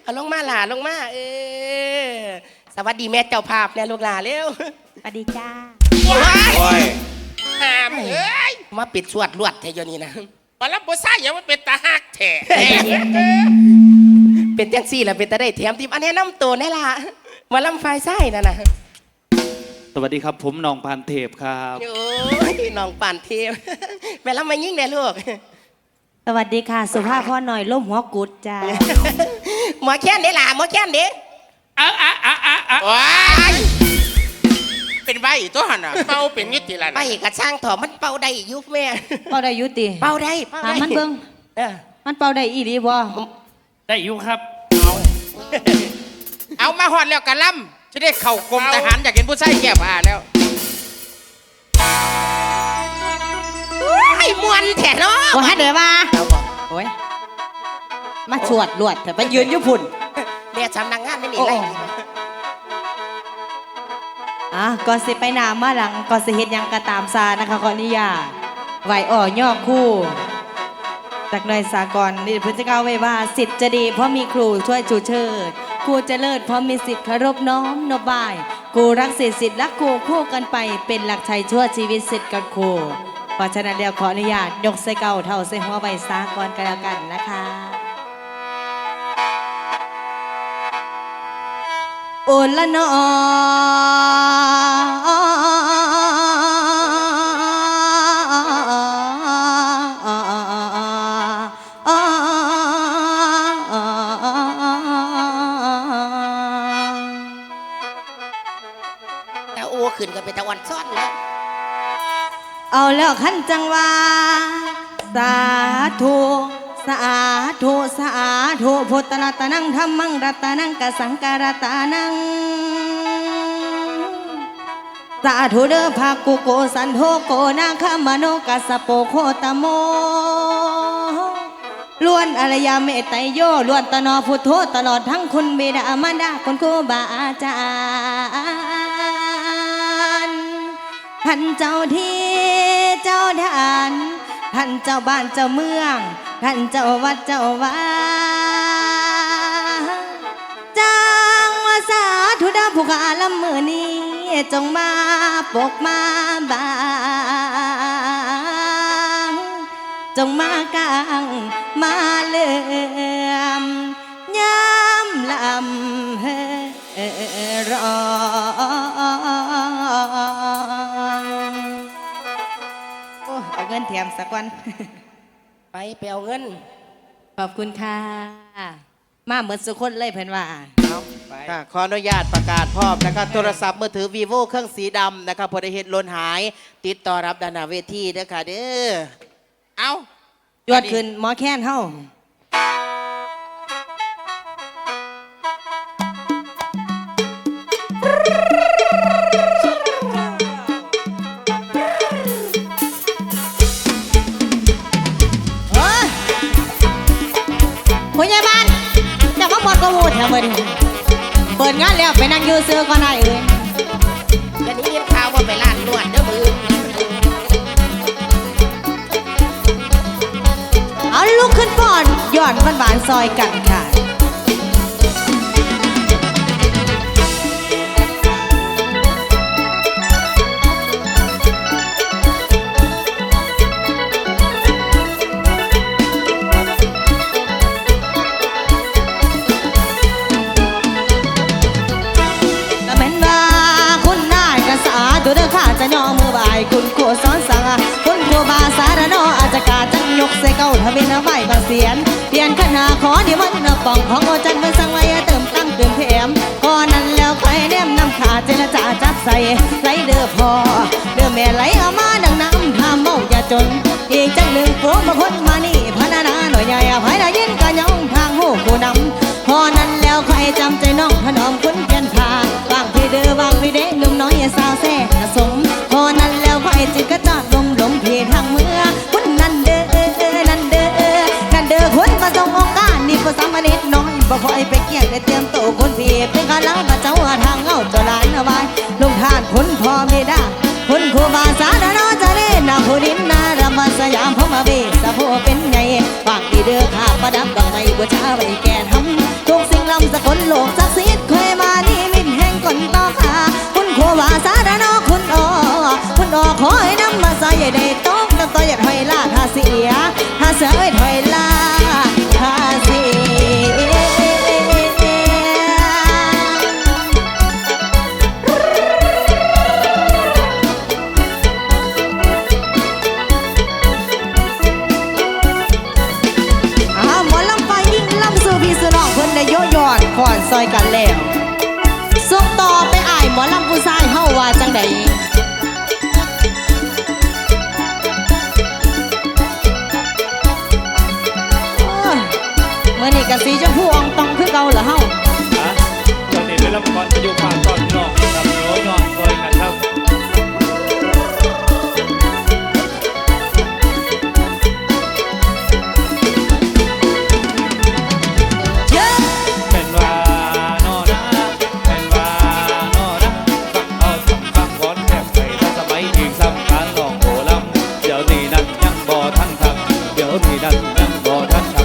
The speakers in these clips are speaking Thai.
เอาลงมาหล่าลงมาเออสวัสดีแม่เจ้าภาพเนี่ยลูกหลาเร็วสวัสดีจ้าว้ายโอ้ยหามเอ้ยมาปิดสวดลวดเทยนี่นะมารับบุษราอย่างมันเป็นตาหักแท้เป็นจังซี่แหละเป็นตาได้แถมทีมอันนี้น้ำตัวแน่ล่ะมาลำไฟไส้นั่นน่ะสวัสดีครับผมหน้องพันเทพครับโอ้ยน้องป่านเทพแม่ลำมายิ่งแน่ลูกสวัสดีค่ะ สุภาพพ่อหน่อยล่มหัวกุดจ้า หมอแค้นเด้ล่ะหมอแค้นเด้อะอะอะอะอะว้ายเป็นใบตัวหันอะเมาเป็นนิติละไปนะกระช่างถอมันเป่าได้อยุบแม่เป่าได้อยุติเป่าได้เป่าถามได้มันเบิ่งเออมันเป่าได้อีหลีบ่ได้อยู่ครับ เอามาหอดแล้วกะล่ำจะได้เข่ากรมทหารอยากเห็นผู้ชายแก้ผ้าแล้วไอ้มวนแถเนาะว่าให้เดี๋ยวมาโอ้ย มาชวดลวดแต่ไปยืนอยู่พุ่นแม่สำนักงานไม่หนีไรอะก่อนสิไปหนามาหลังก่อนสิเฮ็ดหยังกะตามซานะคะขออนุญาตไหวอ่อย่อคู่จากหน่อยสากลนี่เพิ่นจะกล่าวไว้ว่าสิทธิ์จะดี เพราะมีครูช่วยจูเชิดครูจะเลิศเพราะมีสิทธิ์เคารพน้อมนบายครูรักสิทธิ์สิทธิ์รักครูคู่กันไป เป็นหลักชัยชั่วชีวิตสิทธิ์กับครูเพราะฉะนั้นเดี๋ยวขออนุญาตยกใส่เก่าเท่าใส่หัวใบสากลกันแล้วกันนะคะ นละนอแต่โอ้ขึ้นก็เป็นตะวันซ่อนแล้วเอาแล้วขั้นจังว่า สาธุ สาธุสาธุพุทธรัตนังธรรมังรัตนังกสังการตานังสาธุเดอภากุโกสันโทโกนาคามโนกัสโปโคตโมล้วนอรยาเมตไตโยล้วนตนอพุทโธตลอดทั้งคุณเบดามาดาคุณครูบาอาจารย์ท่านเจ้าที่เจ้าทานท่านเจ้าบ้านเจ้าเมือง ท่านเจ้าวัดเจ้าว่าจังว่าสาธุดาผู้ขาลำมือนี้จงมาปกมาบางจงมากลางมาเลื่อมย้ำลำเฮรอโอ้เอาเงินแถมสักวัน ไปไปเอาเงินขอบคุณค่ะ มาเหมือนสุคนเลยเพิ่นว่า เอาไปค่ะขออนุญาตประกาศพร้อมนะครับโทรศัพท์มือถือ vivo เครื่องสีดำนะครับพอได้เห็นหลนหาย ติดต่อรับดานหนาเวทีเด้อค่ะเด้อเอายอดขึ้นหมอแค้นเฮา ดงานแล้วไปนั่งอยืซื้อก่อนได้เอ้ยเดี๋ยวนี้ยินข่าวว่าไปร้านนวดเด้อมือเอาลุกขึ้นก่อนย้อนมันบานๆซอยกันค่ะ เอาไว้บางเสียนเปลี่ยนขนาขอนิมันต์ป่องของโอจันเป็นสั่งไว้เติมตั้งเติมเทมก่อนนั้นแล้วใครแนมน้ำขาเจรจาจัดใส่ไหลเด้อพอเด้อแม่ไหลเอามาดังน้ำทำเมาอย่าจน อีกจังหนึ่งพวงบางคนมานี่พนานาหน่อยใหญ่อภัยได้ยินกะยองทางหูกูนำพอนั้นแล้วใครจำใจน้องถนอมคุณเพียนพาบางพี่เด้อบางพี่เด้หนุ่มน้อยสาวแซ่สม บ่คอยไปเกี่ยงได้เตรียมโตคนพี่เป็นกาลังมาเจ้าทางเงาจอลานเอาไว้ลงทานคุณพ่อไม่ได้คุณครูบาสารนอจะเล่นนาผู้ดินนารำมาสยามพมาเบสะโพเป็นไงฝากดีเด้อข้าประดับดอกไม้บูชาไว้แก่ทำทุกสิ่งโลกศักดิ์สิทธิ์เคยมานี่มินแห่งก่อนต่อขาคุณครูวาสารนอคุณออคุณออขอให้น้ำมาใส่ได้ต้องน้ำต่ออย่าถอยลาถ้าเสียถ้าเสือเอ้ยถอย มื่อนี้กะสีชมพูอองตองคือเก่าเหรอเฮาอะตอนนี้ได้รับก่อนประโยคผ่านก่อนพี่น้องครับโยยอนซอยกันครับเย้เป็นว่านอนะเป็นว่านอนะฟังเอาฟังฟังก่อนแทบไปถ้าสมัยอีกสำคัญลองโอลำเดี๋ยวนี้นั้นยังบ่ทันทักเดี๋ยวนี้นั้น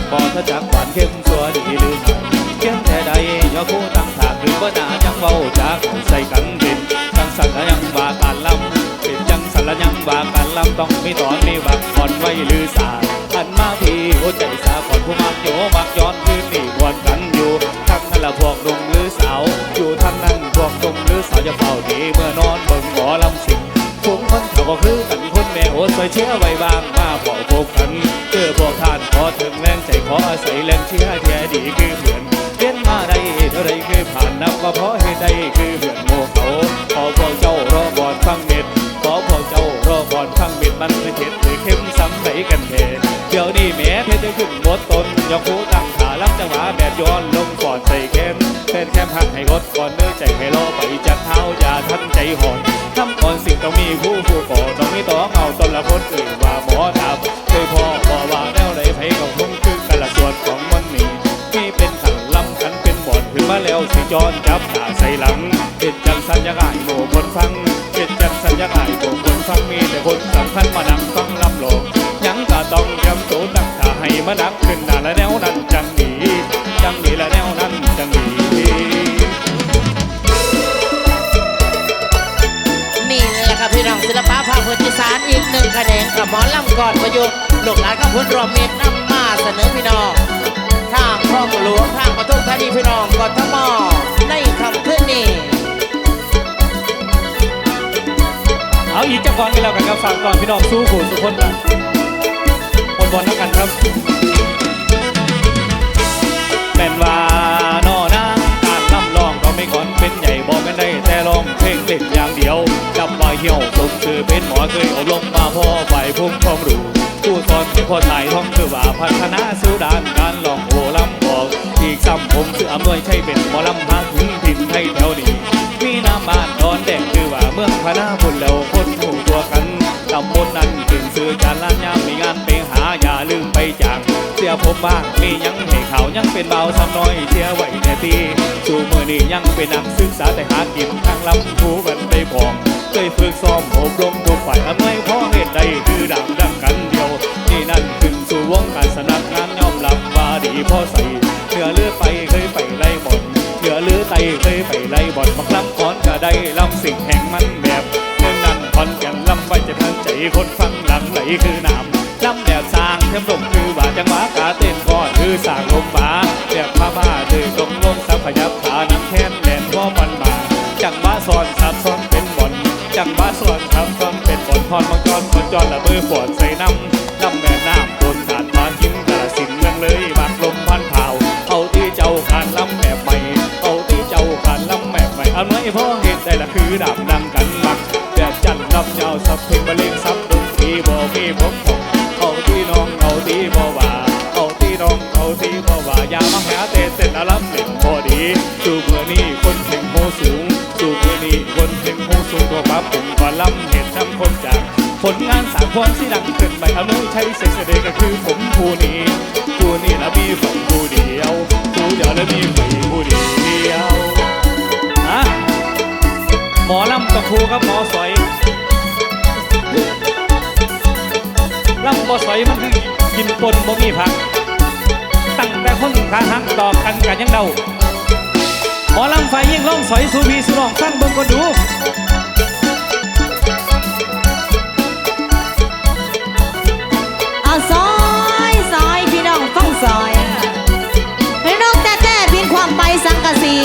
ยังบ่ทันทักบ่ถ้าจักหวานเข้มสัวดีหรือไม่เพียงแต่ใดย่าคู่ตั้งถากหรือว่านายังเว้าจากใส่กันเด่นจังสันและยังว่าการลำเป็นจังสันและยังว่าการลำต้องมีตอนมีบักก่อนไว้หรือสาหันมาพี่หัวใจสาก่อนผู้มักโยมักย้อนคืนนี่วนกันอยู่ทั้งนั่นละพวกหนุ่มหรือสาว อยู่ทั้งนั้นพวกหนุ่มหรือสาวจะเฝ้าดีเมื่อนอนเบิ่งหมอลำสิงฝูงคนเขาก็คือกันคนแม่โอ้สวยเชื่อไว้บ้างมาพอพบกัน ใจขออาศัยแรงเชื่อแท้ดีคือเหมือนเรียนมาได้เท่าไรคือผ่านนับว่าเพราะเหตุใดคือเหมือนโมเขาขอพวกเจ้ารอบอนฟังเม็ดขอพวกเจ้ารอบอนฟังเม็ดมันคือเท็ดหรือเข้มซ้ำไหนกันเทเดี๋ยวนี้แม้เพชรจะขึ้นบดตนยกหูตั้งขาลับจังหวะแบบย้อนลงก่อนใส่เข้มเป็นแค่พักให้รถก่อนเนื้อใจให้รอไปจากเท้าอย่าทันใจหอนทำก่อนสิ่งต้องมีผู้ผู้ก่อต้องมีต่อเอาตนละคนอื่นว่าหมอทับ จอนจับตาใส่หลังเด็ดจังสัญญาอายโมคนฟังเด็ดจังสัญญาอายโมคนฟังมีแต่คนสำคัญมานั่งฟังลำโลกยังก็ต้องจำตัวตั้งท่าให้มานักขึ้นหน้าและแนวนั้นจังหนีจังหนีและแนวนั้นจังหนีนี่แหละครับพี่น้องศิลปะภาคพื้นอีสานอีกหนึ่งคะแนนกับหมอลำก่อนประยุกต์ลูกหลานกับพุทธรวมเม็ดนำมาเสนอพี่น้อง ทางครอบหลวงทางปทุมธานีพี่น้องกทมในคำขึ้นนี้เอาอีกจักก่อนกันแล้วกันครับฝากก่อนพี่น้องสู้ขู่สุกคนนะคนบอลแล้วกันครับแม่นว่า ไม่ก่อนเป็นใหญ่บอกกันได้แต่ลองเพลงเล่นอย่างเดียวจำว่าเหี่ยวสมคือเป็นหมอเคยอบรมมาพ่อฝ่พุ่มความรู้ผู้สอนที่พ่อถ่ายท่องคือว่าพัฒนาสู่ด้านการลองโอลำบอกอีกซ้ำผมคืออำนวยใช่เป็นหมอลำหาถึงถิ่นไทยแถวนี้มีน้ำบ้านดอนแดงคือว่าเมืองพนาบุญแล้วคนหูตัวกันตำบลนั้นถึงซื้อจานล้านยามมีงาน หาอย่าลืมไปจาก เสียผมบ้างมียังให้เขายังเป็นเบาซ้ำน้อยเสียไว้แต่ทีสู่มือนี้ยังเป็นนักศึกษาแต่หากินทางลำผู้กันไปพองเคยฝึกซ้อมอบรมทุกฝ่ายอำนวยเพราะเหตุใดคือดังดังกันเดียว นี่นั่นขึ้นสู่วงการสนักงานยอมรับว่าดีพอใส่เหนือเลือไปเคยไปไล่หมดเหลือหรือไตเคยไปไล่บอนบักลำก้อนก็ได้ลำสิ่งแห่งมันแบบเรื่องนั้นคอนแกันลำไว้จะทันใจคนฟังหลังไหลคือน้ำ สร้างเทมลมคือว่าจังหวะกาเต้นก็คือสร้างลมฟ้าแบบพามาเธอตรงลงสับขยับขาน้ำแค้นแหลนพ่อมันมาจังหวะซ้อนซับซ้อนเป็นบอนจังหวะซ้อนซับซ้อนเป็นบอนพรบางจอนคนจอนละมือปวดใส่น้ำน้ำแบบน้ำบนขาดมากินกระสินเมืองเลยบากลมพันเผาเอาที่เจ้าขานลำแบบใหม่เอาที่เจ้าขานลำแบบใหม่เอาไว้พ่อเห็นได้ละคือดาบ ลงานสามคนที่ดังขึ้นไปเอาเลยใช้เสกเสดก็คือผมผู้นี้ผู้นี้และมีผมผู้เดียวผู้เดียวและมีผมผู้เดียวฮะหมอลำกับครูครับหมอสอยลำบ่สอยมันคือกินปนบ่มีผักตั้งแต่คนขาหักดอกกันกันยังเดาหมอลำไฟยิ่งล่องสอยสูพีสุรองฟังเบิ่งก็ดู สังกะสี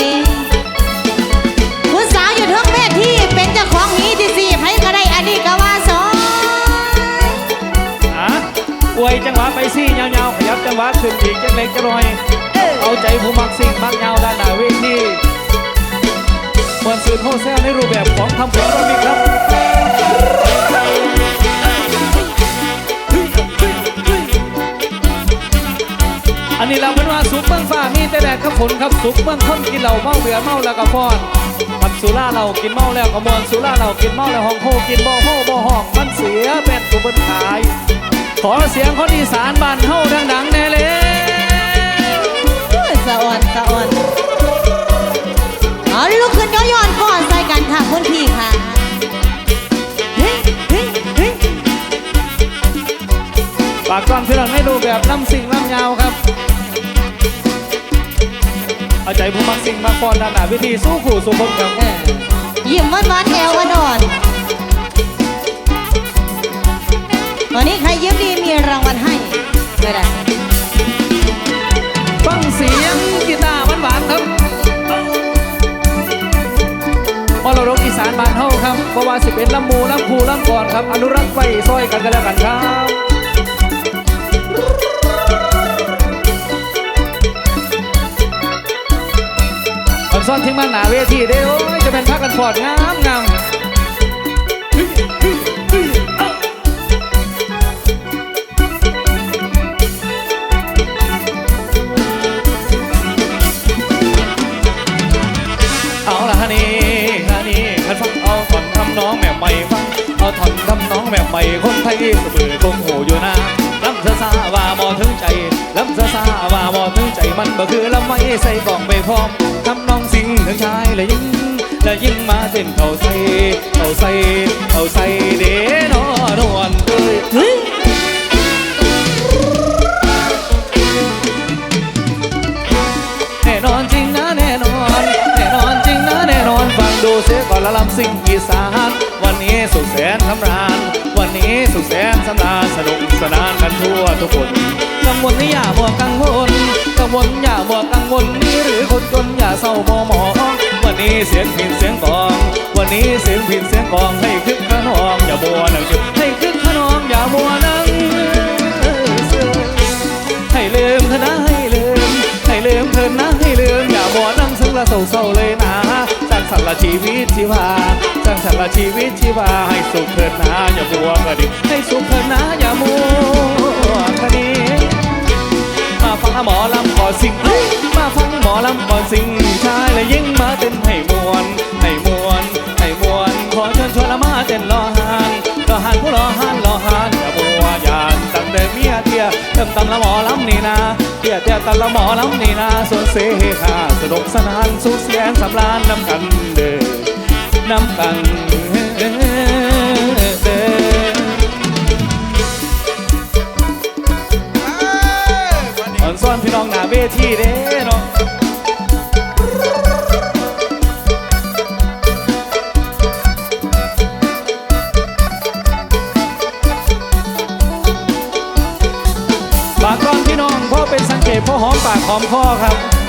ผู้สาวอยู่เทั้งเพศที่เป็นเจ้าของนี้ที่สี่ไผก็ได้อันนี้ก็ว่าซอยอะอวยจังหวะไปซี่ยาวๆขยับจังหวะขึ้นอีกจังเล็กจังหน่อย เอาใจผู้มักสิ่งมักยาวด้านหน้าเวทีมวนสื่อโฮเซลในรูปแบบของคำเพลงก็มีครับ อันนี้เราเป็นว่าสุกเมืองฟ้ามีแต่แดดกับฝนครับสุกเมืองคนกินเหล้าเมาเบื่อเมาแล้วก็ฟ้อนขับสุราเรากินเมาแล้วก็มวนสุราเรากินเมาแล้วห้องโฮกินบ่โฮบ่ห้องมันเสียเป็นตัวบนขาย ขอเสียงคนอีสานบ้านเฮาดังๆแน่เลยโอ้ยสะอ่อนสะอ่อนเอาลุกขึ้นย้อนย้อนก่อนใส่กันค่ะคุณพี่ค่ะเฮ้ยเฮ้ยเฮ้ยฝากก่อนพี่น้องให้ดูแบบน้ำสิ่ง ใจผู้มักสิ่งมักฟอนด้านหน้าวิธีสู้ขู่สู้คนครับเออยิ้มหวานหวานๆแอวอ่อนๆวันนี้ใครยิ้มดีมีรางวัลให้ไม่ได้ฟังเสียงกีตาร์หวานๆครับมรดกอีสานบ้านเฮาครับเพราะว่าสิเป็นลำมูลำพูลำก่อนครับ อนุรักษ์ไว้ซอยกันกันแล้วกันครับ นซ่อนทิ้งบ้าหนาเวทีเด้อโอ้ยจะเป็นพักกันฟอดงามงามเอาละฮะนี่ฮะนี่คันฟังเอาถอนทำน้องแม่ใหม่ฟังเอาถอนทำน้องแม่ใหม่คนไทยสมือคงหูอยู่นะลำซาซาว่าบ่ถึงใจลำซาซาว่าบ่ถึงใจมันก็คือลำไม่ใส่กล่องไปพร้อม ทำนองสิ่งถึงชายและยิ่งและยิ่งมาเต้นเขาใส่เขาใส่เขาใส่เด้นอนวลเอ้ยแน่นอนจริงนะแน่นอน แน่นอนจริงนะแน่นอนฟังดูเสียก่อนละลำสิ่งอีสานวันนี้สุขแสนสำราน นี้สุขแสนสำราญสนุกสนานกันทั่วทุกคนกังวลนี่อย่ามัวกังวลกังวลอย่ามัวกังวลนี่หรือคนจนอย่าเศร้ามัวหมองวันนี้เสียงพินเสียงกลอง วันนี้เสียงพินเสียงกลองให้คึกขนองอย่ามัวนั่งจุดให้คึกขนองอย่ามัวนั่งเสื่อให้ลืมเธอนะให้ลืมให้ลืมเธอนะให้ลืมอย่ามัวนั่งซึ้งละเศร้าๆเลยนะสร้า งสรรค์ละชีวิตชีวาสร้างสรรค์ละชีวิตชีวาให้สุขเถิดนะอย่ามัวกระดิกให้สุขเถิดนะอย่ามัวกระดิกมาฟังหมอลำก่อนสิงมาฟังหมอลำก่อนสิงชายและยิ่งมาเต้นให้มวนให้มวนให้มวนขอเชิญชวนละมาเต้นรอหานรอหานผู้รอหานรอหานอย่ามัวยานตั้งแต่เมียเตี้ยเติมตำละหมอลำนี่นะ เตี้ยเตี้ยตำละหมอลำนี่นาส่วนเสหาสนุกสนานสุขเสียงสำราญน้ำกันเด้อน้ำกันเด้ออ่อนซ่อนพี่น้องหน้าเวทีเด้นากของพ่อคอครับ